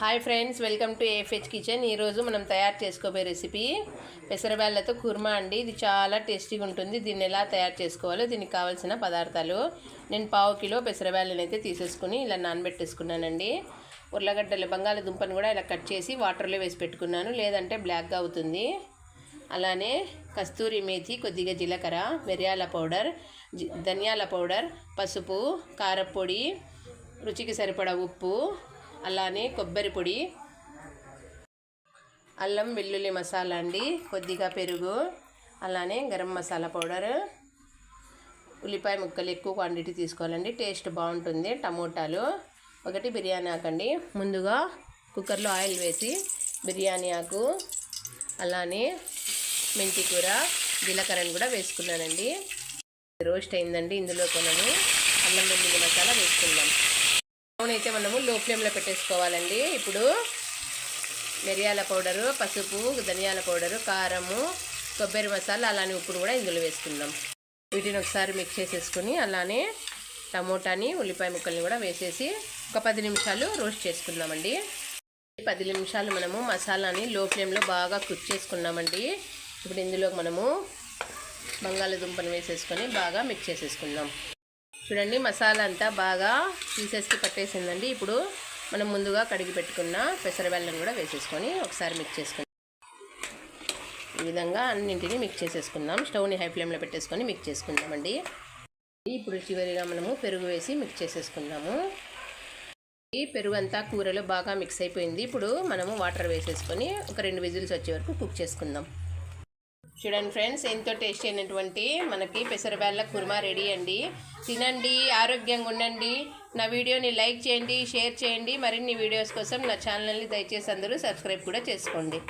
Hi friends welcome to AFH kitchen ఈరోజు మనం తయారు చేసుకోబోయే రెసిపీ పెసరబ్యాళ్ళతో కుర్మా అండి. ఇది చాలా టేస్టీగా ఉంటుంది. దీన్ని ఎలా తయారు చేసుకోవాలో దీనికి కావాల్సిన పదార్థాలు. నేను పావు కిలో పెసరబ్యాళ్ళని అయితే తీసేసుకుని ఇలా నానబెట్టేసుకున్నానండి. ఉర్లగడ్డలు బంగాళదుంపను కూడా ఇలా కట్ చేసి వాటర్లో వేసి పెట్టుకున్నాను. లేదంటే బ్లాక్గా అవుతుంది. అలానే కస్తూరి మేతి కొద్దిగా జీలకర్ర మిరియాల పౌడర్ ధనియాల పౌడర్ పసుపు కారపొడి రుచికి సరిపడా ఉప్పు అలానే కొబ్బరి పొడి అల్లం వెల్లుల్లి మసాలా అండి కొద్దిగా పెరుగు అలానే గరం మసాలా పౌడర్ ఉల్లిపాయ ముక్కలు ఎక్కువ క్వాంటిటీ తీసుకోవాలండి టేస్ట్ బాగుంటుంది టమోటాలు. ఒకటి బిర్యానీ ఆకండి ముందుగా కుక్కర్లో ఆయిల్ వేసి బిర్యానీ ఆకు అలానే మెంతి కూర జీలకర్రను కూడా వేసుకున్నానండి. రోస్ట్ అయిందండి ఇందులో మనము అల్లం వెల్లుల్లి మసాలా వేసుకుందాం. నూనె అయితే మనము లో ఫ్లేమ్లో పెట్టేసుకోవాలండి. ఇప్పుడు మిరియాల పౌడరు పసుపు ధనియాల పౌడరు కారము కొబ్బరి మసాలా అలానే ఉప్పుడు కూడా ఇందులో వేసుకుందాం. వీటిని ఒకసారి మిక్స్ చేసేసుకుని అలానే టమోటాని ఉల్లిపాయ ముక్కల్ని కూడా వేసేసి ఒక పది నిమిషాలు రోస్ట్ చేసుకుందామండి. పది నిమిషాలు మనము మసాలాని లో ఫ్లేమ్లో బాగా కుక్ చేసుకున్నామండి. ఇప్పుడు ఇందులో మనము బంగాళదుంపను వేసేసుకొని బాగా మిక్స్ చేసేసుకుందాం. చూడండి మసాలా అంతా బాగా పీసెస్కి పట్టేసిందండి. ఇప్పుడు మనం ముందుగా కడిగి పెట్టుకున్న పెసరబెల్లం కూడా వేసేసుకొని ఒకసారి మిక్స్ చేసుకుందాం. ఈ విధంగా అన్నింటినీ మిక్స్ చేసేసుకుందాం. స్టవ్ని హై ఫ్లేమ్లో పెట్టేసుకొని మిక్స్ చేసుకుందామండి. ఇప్పుడు చివరిగా మనము పెరుగు వేసి మిక్స్ చేసేసుకుందాము. ఈ పెరుగు అంతా కూరలో బాగా మిక్స్ అయిపోయింది. ఇప్పుడు మనము వాటర్ వేసేసుకొని ఒక రెండు విజిల్స్ వచ్చే వరకు కుక్ చేసుకుందాం. చూడండి ఫ్రెండ్స్ ఎంతో టేస్ట్ అయినటువంటి మనకి పెసరబేళ్ళ కుర్మా రెడీ అండి. తినండి ఆరోగ్యంగా ఉండండి. నా వీడియోని లైక్ చేయండి షేర్ చేయండి. మరిన్ని వీడియోస్ కోసం నా ఛానల్ని దయచేసి అందరూ సబ్స్క్రైబ్ కూడా చేసుకోండి.